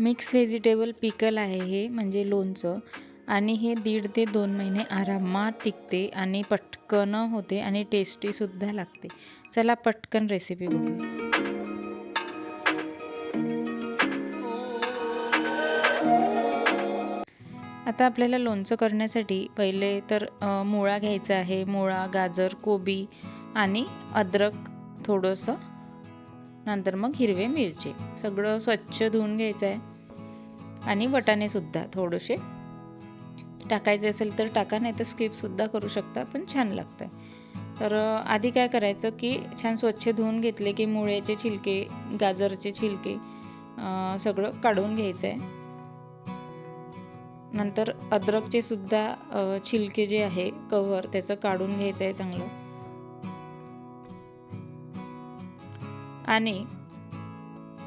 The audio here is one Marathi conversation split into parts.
मिक्स व्हेजिटेबल पिकल आहे हे म्हणजे लोणचं. आणि हे दीड ते दोन महिने आरामात टिकते आणि पटकन होते आणि टेस्टीसुद्धा लागते. चला पटकन रेसिपी बघूया. आता आपल्याला लोणचं करण्यासाठी पहिले तर मुळा घ्यायचा आहे. मुळा गाजर कोबी आणि अद्रक थोडंसं नंतर मग हिरवे मिरचे. सगळं स्वच्छ धुवून घ्यायचं आहे आणि वटाणेसुद्धा थोडेसे. टाकायचे असेल तर टाका नाही तर स्किपसुद्धा करू शकता पण छान लागतं तर आधी काय करायचं की छान स्वच्छ धुवून घेतले की मुळ्याचे छिलके गाजरचे छिलके सगळं काढून घ्यायचं आहे नंतर अद्रकचे सुद्धा छिलके जे आहे कव्हर त्याचं काढून घ्यायचं आहे चांगलं. आणि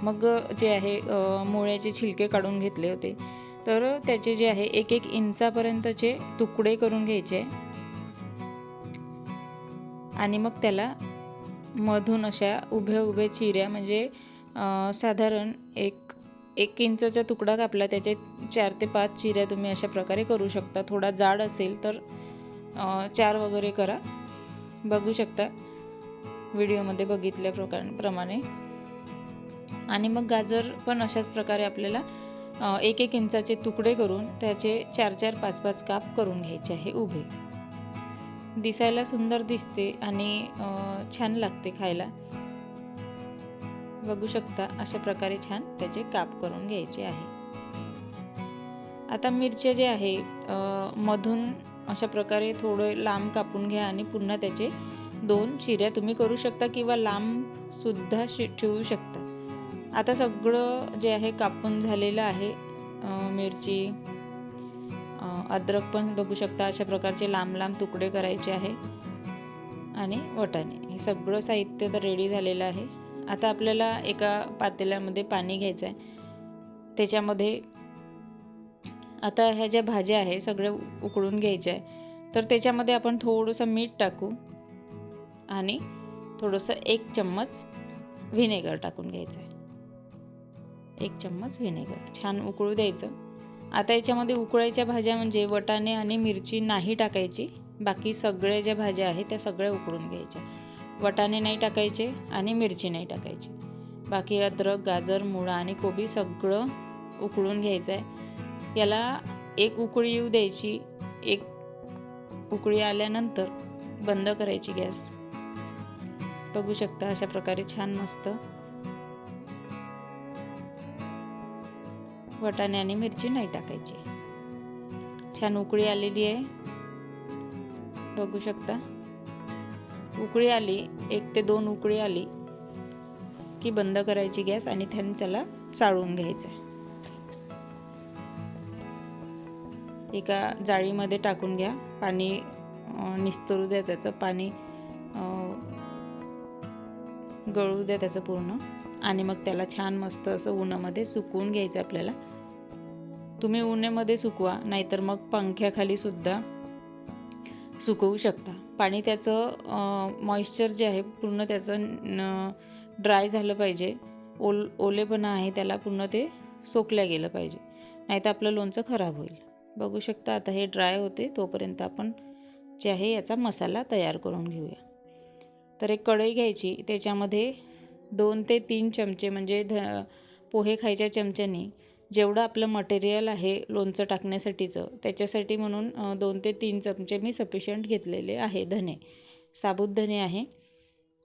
मग जे आहे मुळ्याचे छिलके काढून घेतले होते. तर त्याचे जे आहे एक एक इंचापर्यंतचे तुकडे करून घ्यायचे. आणि मग त्याला मधून अशा उभ्या उभ्या चिऱ्या म्हणजे साधारण एक एक इंचाचा तुकडा कापला त्याचे चार ते पाच चिऱ्या तुम्ही अशा प्रकारे करू शकता. थोडा जाड असेल तर चार वगैरे करा. बघू शकता. व्हिडिओमध्ये बघितल्या प्रकार प्रमाणे. आणि मग गाजर पण अशाच प्रकारे आपल्याला एक एक इंचाचे तुकडे करून त्याचे चार चार पाच पाच काप करून घ्यायचे आहे उभे. दिसायला सुंदर दिसते आणि छान लागते खायला. बघू शकता अशा प्रकारे छान त्याचे काप करून घ्यायचे आहे. आता मिरच्या जे आहे मधून अशा प्रकारे थोडं लांब कापून घ्या आणि पुन्हा त्याचे दोन चिऱ्या तुम्ही करू शकता किंवा लांब सुद्धा शि ठेवू शकता. आता सगळं जे आहे कापून झालेलं आहे मिरची अद्रक पण बघू शकता अशा प्रकारचे लांब लांब तुकडे करायचे आहे. आणि वटाणे हे सगळं साहित्य तर रेडी झालेलं आहे. आता आपल्याला एका पातेल्यामध्ये पाणी घ्यायचं आहे. त्याच्यामध्ये आता ह्या ज्या भाज्या आहे सगळ्या उकळून घ्यायच्या आहे. तर त्याच्यामध्ये आपण थोडंसं मीठ टाकू. आणि थोडंसं एक चम्मच व्हिनेगर टाकून घ्यायचं आहे एक चम्मच व्हिनेगर. छान उकळू द्यायचं. आता याच्यामध्ये उकळायच्या भाज्या म्हणजे वटाणे आणि मिरची नाही टाकायची. बाकी सगळ्या ज्या भाज्या आहेत त्या सगळ्या उकळून घ्यायच्या. वटाणे नाही टाकायचे आणि मिरची नाही टाकायची. बाकी अद्रक गाजर मुळा आणि कोबी सगळं उकळून घ्यायचं आहे याला एक उकळी येऊ द्यायची. एक उकळी आल्यानंतर बंद करायची गॅस. बघू शकता अशा प्रकारे छान मस्त. वटाणे आणि मिरची नाही टाकायची. छान उकळी आलेली आहे. बघू शकता. उकळी आली एक ते दोन उकळी आली की बंद करायची गॅस आणि त्याने त्याला चाळून घ्यायचं. आहे एका जाळीमध्ये टाकून घ्या. पाणी निस्तरू द्या त्याचं. पाणी गळू द्या त्याचं पूर्ण. आणि मग त्याला छान मस्त असं उन्हामध्ये सुकवून घ्यायचं आपल्याला. तुम्ही उन्हामध्ये सुकवा नाहीतर मग पंख्याखाली सुद्धा सुकवू शकता. पाणी त्याचं मॉइश्चर जे आहे पूर्ण त्याचं ड्राय झालं पाहिजे. ओल ओलेपणा आहे त्याला पूर्ण ते सोकल्या गेलं पाहिजे. नाहीतर आपलं लोणचं खराब होईल. बघू शकता आता हे ड्राय होते तोपर्यंत आपण जे आहे याचा मसाला तयार करून घेऊया. तर एक कढई घ्यायची त्याच्यामध्ये दोन ते तीन चमचे म्हणजे ध पोहे खायच्या चमच्यानी जेवढं आपलं मटेरियल आहे लोणचं टाकण्यासाठीचं त्याच्यासाठी म्हणून दोन ते तीन चमचे मी सफिशियंट घेतलेले आहे धने साबुत धने आहे.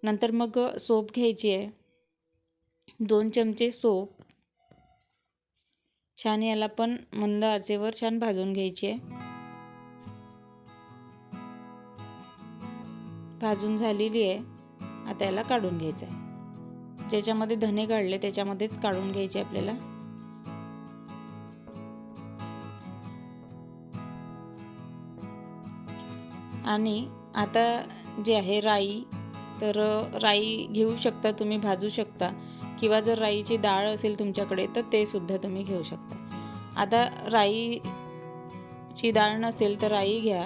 नंतर मग सोप घ्यायची आहे. दोन चमचे सोप. छान याला पण मंद आचेवर छान भाजून घ्यायची आहे. भाजून झालेली आहे. आता याला काढून घ्यायचं आहे ज्याच्यामध्ये धने काढले त्याच्यामध्येच काढून घ्यायचे आपल्याला. आणि आता जे आहे राई तर राई घेऊ शकता तुम्ही भाजू शकता. किंवा जर राईची डाळ असेल तुमच्याकडे तर ते सुद्धा तुम्ही घेऊ शकता. आता राईची डाळ नसेल तर राई घ्या.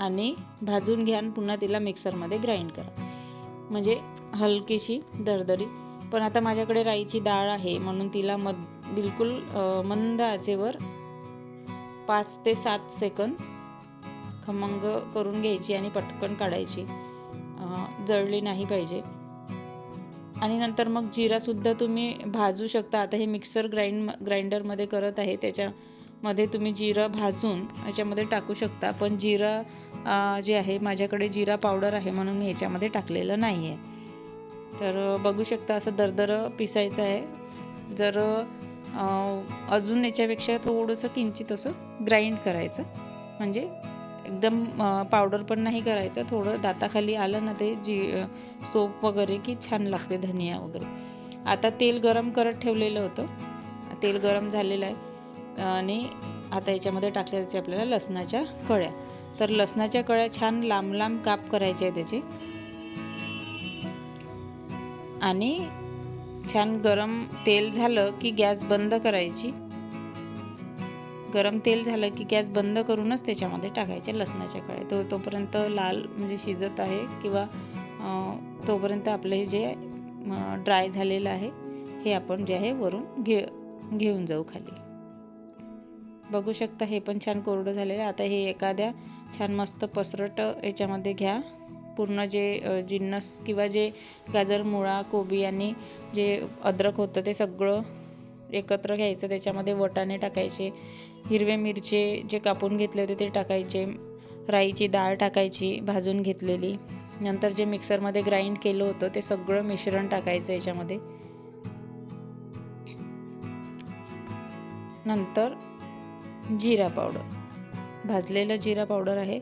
आणि भाजून घ्या आणि पुन्हा तिला मिक्सरमध्ये ग्राइंड करा. म्हणजे हलकीशी दरदरी. पण आता माझ्याकडे राईची डाळ आहे म्हणून तिला मद बिलकुल मंद आचेवर पाच ते सात सेकंद खमंग करून घ्यायची आणि पटकन काढायची. जळली नाही पाहिजे. आणि नंतर मग जिरासुद्धा तुम्ही भाजू शकता. आता हे मिक्सर ग्राइंड ग्राइंडरमध्ये करत आहे त्याच्या मध्ये तुम्ही जिरं भाजून याच्यामध्ये टाकू शकता. पण जिरं जे आहे माझ्याकडे जिरा पावडर आहे म्हणून मी याच्यामध्ये टाकलेलं नाही आहे तर बघू शकता असं दरदरं पिसायचं आहे. जर अजून याच्यापेक्षा थोडंसं किंचित असं ग्राइंड करायचं. म्हणजे एकदम पावडर पण नाही करायचं. थोडं दाताखाली आलं ना ते जी सोप वगैरे की छान लागते धनिया वगैरे. आता तेल गरम करत ठेवलेलं होतं. तेल गरम झालेलं आहे. आणि आता याच्यामध्ये टाकले आपल्याला लसणाच्या कळ्या. तर लसणाच्या कळ्या छान लांब लांब काप करायचे आहे त्याचे. आणि छान गरम तेल झालं की गॅस बंद करायची. गरम तेल झालं की गॅस बंद करूनच त्याच्यामध्ये टाकायचे लसणाच्या कळ्या. तो तोपर्यंत लाल म्हणजे शिजत आहे किंवा तोपर्यंत आपलं हे जे ड्राय झालेलं आहे हे आपण जे आहे वरून घे घेऊन जाऊ खाली. बघू शकता हे पण छान कोरडं झालेलं आहे. आता हे एखाद्या छान मस्त पसरट याच्यामध्ये घ्या. पूर्ण जे जिन्नस किंवा जे गाजर मुळा कोबी आणि जे अद्रक होतं ते सगळं एकत्र घ्यायचं. त्याच्यामध्ये वटाणे टाकायचे हिरवे मिरचे जे कापून घेतले होते ते टाकायचे राईची डाळ टाकायची भाजून घेतलेली. नंतर जे मिक्सरमध्ये ग्राइंड केलं होतं ते सगळं मिश्रण टाकायचं याच्यामध्ये. नंतर जिरा पावडर. भाजलेलं जिरा पावडर आहे.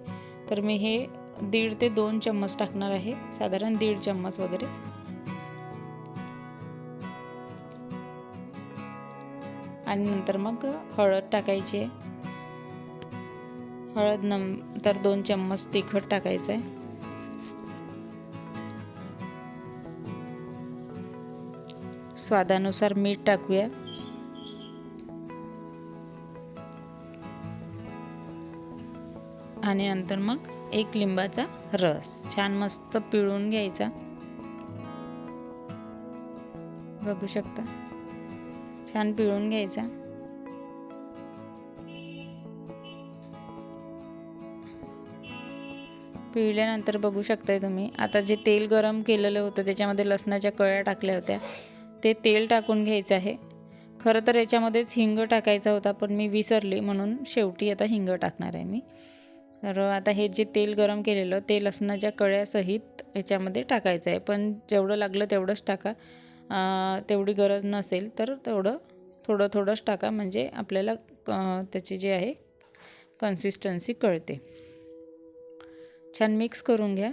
तर मी हे दीड ते दोन चम्मच टाकणार आहे. साधारण दीड चम्मच वगैरे. आणि नंतर मग हळद टाकायची आहे. हळद नंतर दोन चम्मच तिखट टाकायचं आहे. स्वादानुसार मीठ टाकूया. आणि नंतर मग एक लिंबाचा रस. छान मस्त पिळून घ्यायचा. बघू शकता? छान पिळून घ्यायचा. पिळल्यानंतर बघू शकताय तुम्ही. आता जे तेल गरम केलेलं होतं त्याच्यामध्ये लसणाच्या कळ्या टाकल्या होत्या. ते तेल टाकून घ्यायचं आहे. खरं तर याच्यामध्येच हिंग टाकायचा होता पण मी विसरली म्हणून शेवटी आता हिंग टाकणार आहे मी. तर आता हे जे तेल गरम केलेलं ते लसणाच्या कळ्यासहित याच्यामध्ये टाकायचं आहे. पण जेवढं लागलं तेवढंच टाका. तेवढी गरज नसेल तर तेवढं थोडं थोडंच टाका. म्हणजे आपल्याला त्याची जी आहे कन्सिस्टन्सी कळते. छान मिक्स करून घ्या.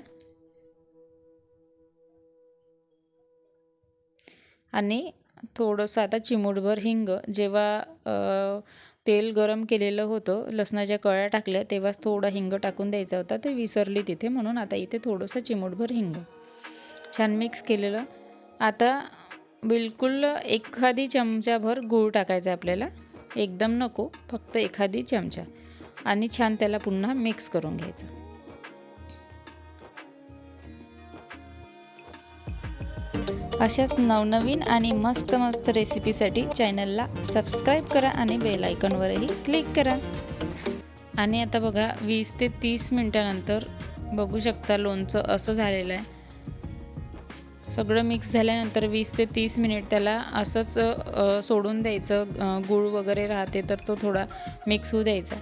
आणि थोडंसं आता चिमूटभर हिंग. जेव्हा तेल गरम केलेलं होतं लसणाच्या कळ्या टाकल्या तेव्हाच थोडा हिंग टाकून द्यायचा होता. ते विसरली तिथे म्हणून आता इथे थोडंसं चिमूटभर हिंग. छान मिक्स केलेलं. आता बिलकुल एखादी चमचाभर गूळ टाकायचा आपल्याला. एकदम नको फक्त एखादी चमचा. आणि छान त्याला पुन्हा मिक्स करून घ्यायचं. अशाच नवनवीन आणि मस्त मस्त रेसिपीसाठी चॅनलला सबस्क्राईब करा आणि बेल आयकॉनवरही क्लिक करा. आणि आता बघा वीस ते तीस मिनटानंतर बघू शकता लोणचं असं झालेलं आहे. सगळं मिक्स झाल्यानंतर वीस ते तीस मिनिट त्याला असंच सोडून द्यायचं. गूळ वगैरे राहते तर तो थोडा मिक्स होऊ द्यायचा.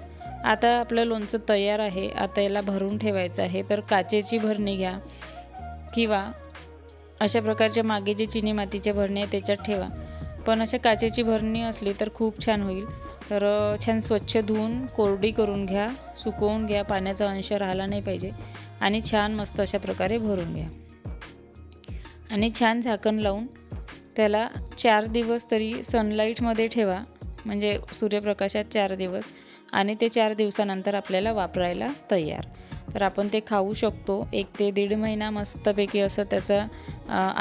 आता आपलं लोणचं तयार आहे. आता याला भरून ठेवायचं आहे. तर काचेची भरणी घ्या किंवा अशा प्रकारच्या मागे जे चिनी मातीचे भरणी आहे त्याच्यात ठेवा. पण अशा काचेची भरणी असली तर खूप छान होईल. तर छान स्वच्छ धुवून कोरडी करून घ्या सुकवून घ्या पाण्याचा अंश राहिला नाही पाहिजे. आणि छान मस्त अशा प्रकारे भरून घ्या. आणि छान झाकण लावून त्याला चार दिवस तरी सनलाईटमध्ये ठेवा. म्हणजे सूर्यप्रकाशात चार दिवस. आणि ते चार दिवसानंतर आपल्याला वापरायला तयार. तर आपण ते खाऊ शकतो. एक ते दीड महिना मस्तपैकी असं त्याचा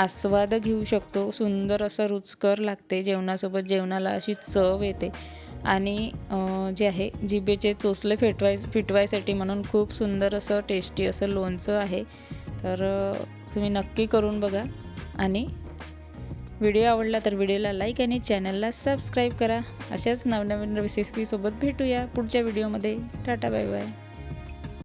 आस्वाद घेऊ शकतो. सुंदर असं रुचकर लागते जेवणासोबत. जेवणाला अशी चव येते. आणि जे आहे जिभेचे चोचले फेटवाय फिटवायसाठी म्हणून खूप सुंदर असं टेस्टी असं लोणचं आहे. तर तुम्ही नक्की करून बघा. आणि व्हिडिओ आवडला तर व्हिडिओला लाईक आणि चॅनलला सबस्क्राईब करा. अशाच नवनवीन रेसिपीसोबत भेटूया पुढच्या व्हिडिओमध्ये. Tata bye bye.